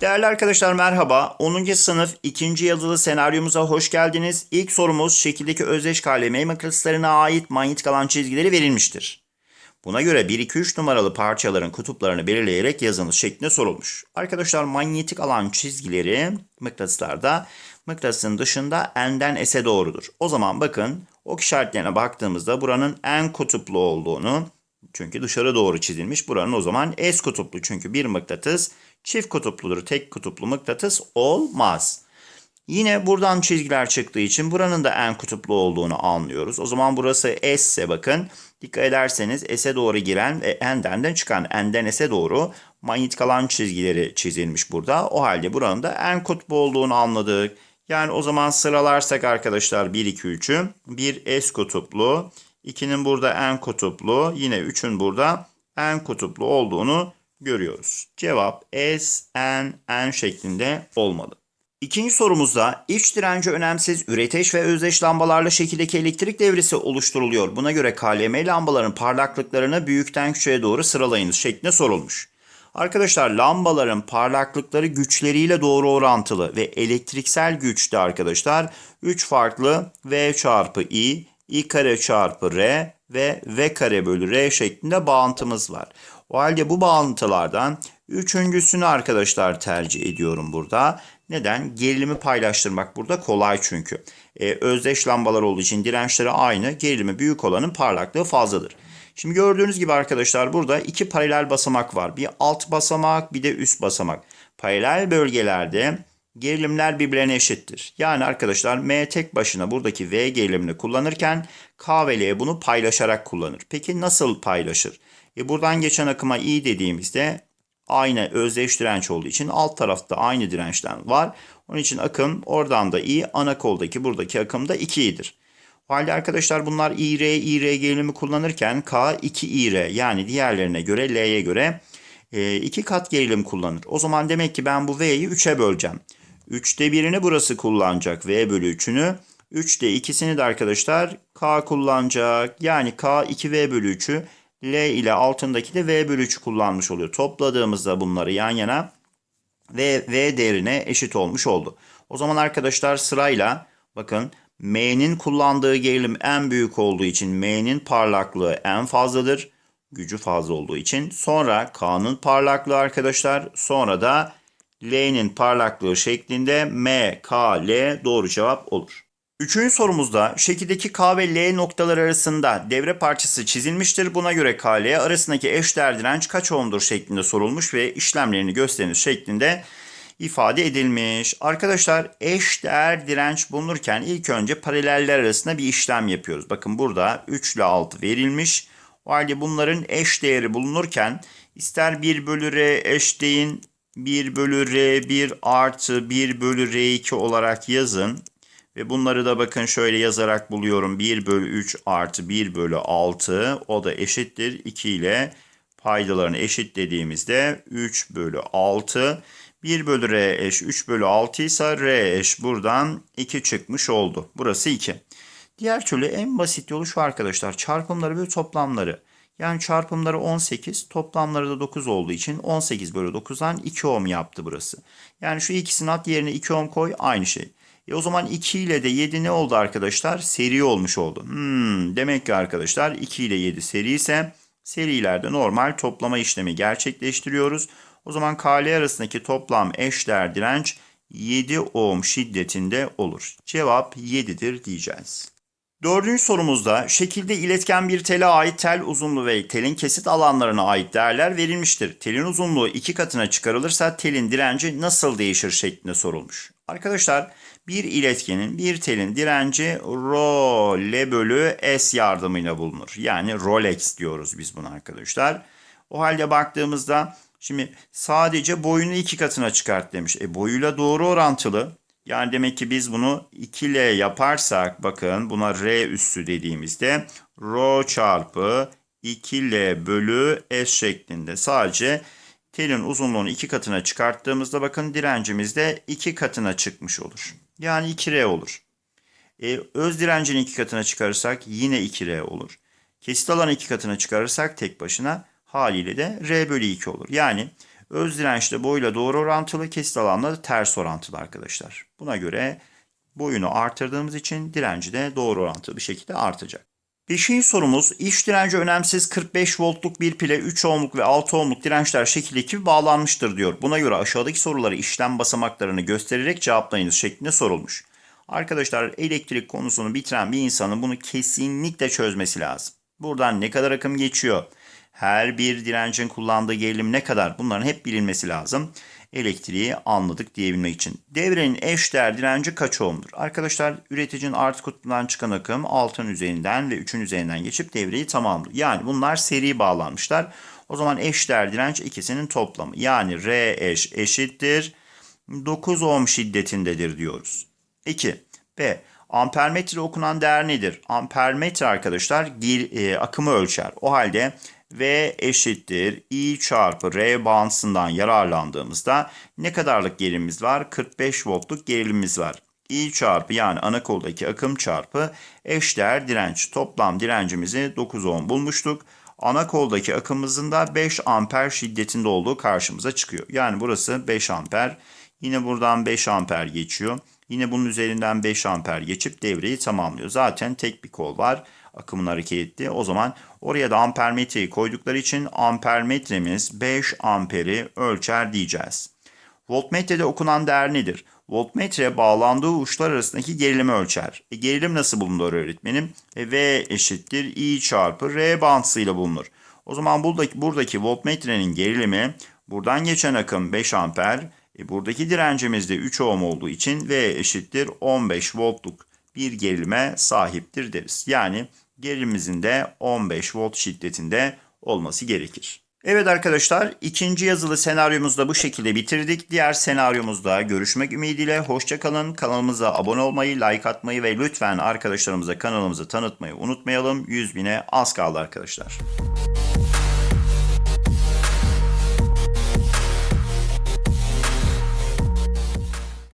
Değerli arkadaşlar merhaba. 10. sınıf 2. yazılı senaryomuza hoş geldiniz. İlk sorumuz şekildeki özdeş KLM mıknatıslarına ait manyetik alan çizgileri verilmiştir. Buna göre 1, 2, 3 numaralı parçaların kutuplarını belirleyerek yazınız şeklinde sorulmuş. Arkadaşlar manyetik alan çizgileri mıknatıslarda mıknatısın dışında n'den s'e doğrudur. O zaman bakın ok işaretlerine baktığımızda buranın n kutuplu olduğunu çünkü dışarı doğru çizilmiş. Buranın o zaman S kutuplu. Çünkü bir mıknatıs çift kutupludur. Tek kutuplu mıknatıs olmaz. Yine buradan çizgiler çıktığı için buranın da en kutuplu olduğunu anlıyoruz. O zaman burası S ise bakın dikkat ederseniz S'e doğru giren ve N'den çıkan N'den S'e doğru manyetik alan çizgileri çizilmiş burada. O halde buranın da en kutbu olduğunu anladık. Yani o zaman sıralarsak arkadaşlar 1, 2, 3'ü 1 S kutuplu, 2'nin burada n kutuplu, yine 3'ün burada n kutuplu olduğunu görüyoruz. Cevap S, N, N şeklinde olmalı. İkinci sorumuzda iç direnci önemsiz üreteş ve özdeş lambalarla şekildeki elektrik devresi oluşturuluyor. Buna göre KLM lambaların parlaklıklarını büyükten küçüğe doğru sıralayınız şeklinde sorulmuş. Arkadaşlar lambaların parlaklıkları güçleriyle doğru orantılı ve elektriksel güçte arkadaşlar 3 farklı V çarpı I, I kare çarpı R ve V kare bölü R şeklinde bağıntımız var. O halde bu bağıntılardan üçüncüsünü arkadaşlar tercih ediyorum burada. Neden? Gerilimi paylaştırmak burada kolay çünkü. Ee, özdeş lambalar olduğu için dirençleri aynı. Gerilimi büyük olanın parlaklığı fazladır. Şimdi gördüğünüz gibi arkadaşlar burada iki paralel basamak var. Bir alt basamak bir de üst basamak. Paralel bölgelerde gerilimler birbirine eşittir. Yani arkadaşlar M tek başına buradaki V gerilimini kullanırken K ve L bunu paylaşarak kullanır. Peki nasıl paylaşır? E buradan geçen akıma I dediğimizde aynı özdeş direnç olduğu için alt tarafta aynı dirençten var. Onun için akım oradan da I ana koldaki buradaki akım da 2i'dir. O halde arkadaşlar bunlar IR, IR gerilimi kullanırken K 2 IR yani diğerlerine göre L'ye göre e, iki kat gerilim kullanır. O zaman demek ki ben bu V'yi 3'e böleceğim. 3'te birini burası kullanacak V bölü 3'ünü. 3'te ikisini de arkadaşlar K kullanacak. Yani K 2V bölü 3'ü L ile altındaki de V bölü 3 kullanmış oluyor. Topladığımızda bunları yan yana ve V değerine eşit olmuş oldu. O zaman arkadaşlar sırayla bakın M'nin kullandığı gerilim en büyük olduğu için M'nin parlaklığı en fazladır. Gücü fazla olduğu için. Sonra K'nın parlaklığı arkadaşlar. Sonra da L'nin parlaklığı şeklinde M, K, L doğru cevap olur. Üçüncü sorumuzda şekildeki K ve L noktaları arasında devre parçası çizilmiştir. Buna göre K, L arasındaki eşdeğer direnç kaç ohmdur şeklinde sorulmuş ve işlemlerini gösteriniz şeklinde ifade edilmiş. Arkadaşlar eşdeğer direnç bulunurken ilk önce paraleller arasında bir işlem yapıyoruz. Bakın burada 3 ile 6 verilmiş. O halde bunların eş değeri bulunurken ister 1 bölü R eş deyin 1 bölü R1 artı 1 bölü R2 olarak yazın. Ve bunları da bakın şöyle yazarak buluyorum. 1 bölü 3 artı 1 bölü 6 o da eşittir. 2 ile paydalarını eşitlediğimizde 3 bölü 6. 1 bölü R eş 3 bölü 6 ise R eş buradan 2 çıkmış oldu. Burası 2. Diğer türlü en basit yolu şu arkadaşlar. Çarpımları ve toplamları. Yani çarpımları 18, toplamları da 9 olduğu için 18 bölü 9'dan 2 ohm yaptı burası. Yani şu ikisini at yerine 2 ohm koy aynı şey. E o zaman 2 ile de 7 ne oldu arkadaşlar? Seri olmuş oldu. Hmm, demek ki arkadaşlar 2 ile 7 seri ise serilerde normal toplama işlemi gerçekleştiriyoruz. O zaman KL arasındaki toplam eşdeğer direnç 7 ohm şiddetinde olur. Cevap 7'dir diyeceğiz. Dördüncü sorumuzda şekilde iletken bir tele ait tel uzunluğu ve telin kesit alanlarına ait değerler verilmiştir. Telin uzunluğu iki katına çıkarılırsa telin direnci nasıl değişir şeklinde sorulmuş. Arkadaşlar bir iletkenin bir telin direnci rho L bölü S yardımıyla bulunur. Yani Rolex diyoruz biz buna arkadaşlar. O halde baktığımızda şimdi sadece boyunu iki katına çıkart demiş. E boyuyla doğru orantılı. Yani demek ki biz bunu 2L yaparsak bakın buna R üssü dediğimizde rho çarpı 2L bölü S şeklinde sadece telin uzunluğunu iki katına çıkarttığımızda bakın direncimiz de iki katına çıkmış olur. Yani 2R olur. E, öz direncini iki katına çıkarırsak yine 2R olur. Kesit alanı iki katına çıkarırsak tek başına haliyle de R bölü 2 olur. Yani Öz direnç de boyla doğru orantılı, kesit alanla da ters orantılı arkadaşlar. Buna göre boyunu artırdığımız için direnci de doğru orantılı bir şekilde artacak. Beşinci sorumuz iç direnci önemsiz 45 voltluk bir pile 3 ohmluk ve 6 ohmluk dirençler şekildeki bağlanmıştır diyor. Buna göre aşağıdaki soruları işlem basamaklarını göstererek cevaplayınız şeklinde sorulmuş. Arkadaşlar elektrik konusunu bitiren bir insanın bunu kesinlikle çözmesi lazım. Buradan ne kadar akım geçiyor? Her bir direncin kullandığı gerilim ne kadar? Bunların hep bilinmesi lazım. Elektriği anladık diyebilmek için. Devrenin eşdeğer direnci kaç ohmdur? Arkadaşlar üreticinin artı kutusundan çıkan akım 6'ın üzerinden ve 3'ün üzerinden geçip devreyi tamamlıyor. Yani bunlar seri bağlanmışlar. O zaman eşdeğer direnç ikisinin toplamı. Yani R eş eşittir 9 ohm şiddetindedir diyoruz. 2. B. Ampermetre okunan değer nedir? Ampermetre arkadaşlar gir, e, akımı ölçer. O halde V eşittir I çarpı R bağıntısından yararlandığımızda ne kadarlık gerilimimiz var? 45 voltluk gerilimimiz var. I çarpı yani ana koldaki akım çarpı eşdeğer direnç. Toplam direncimizi 9 ohm bulmuştuk. Ana koldaki akımımızın da 5 amper şiddetinde olduğu karşımıza çıkıyor. Yani burası 5 amper. Yine buradan 5 amper geçiyor. Yine bunun üzerinden 5 amper geçip devreyi tamamlıyor. Zaten tek bir kol var. Akımın hareket ettiği. O zaman oraya da ampermetreyi koydukları için ampermetremiz 5 amperi ölçer diyeceğiz. Voltmetrede okunan değer nedir? Voltmetre bağlandığı uçlar arasındaki gerilimi ölçer. E, gerilim nasıl bulunur öğretmenim? E, v eşittir I çarpı R bağıntısıyla bulunur. O zaman buradaki, buradaki voltmetrenin gerilimi buradan geçen akım 5 amper. E, buradaki direncimiz de 3 ohm olduğu için V eşittir 15 voltluk bir gerilime sahiptir deriz. Yani gerilimimizin de 15 volt şiddetinde olması gerekir. Evet arkadaşlar ikinci yazılı senaryomuzu da bu şekilde bitirdik. Diğer senaryomuzda görüşmek ümidiyle hoşçakalın. Kanalımıza abone olmayı, like atmayı ve lütfen arkadaşlarımıza kanalımızı tanıtmayı unutmayalım. 100 bine az kaldı arkadaşlar.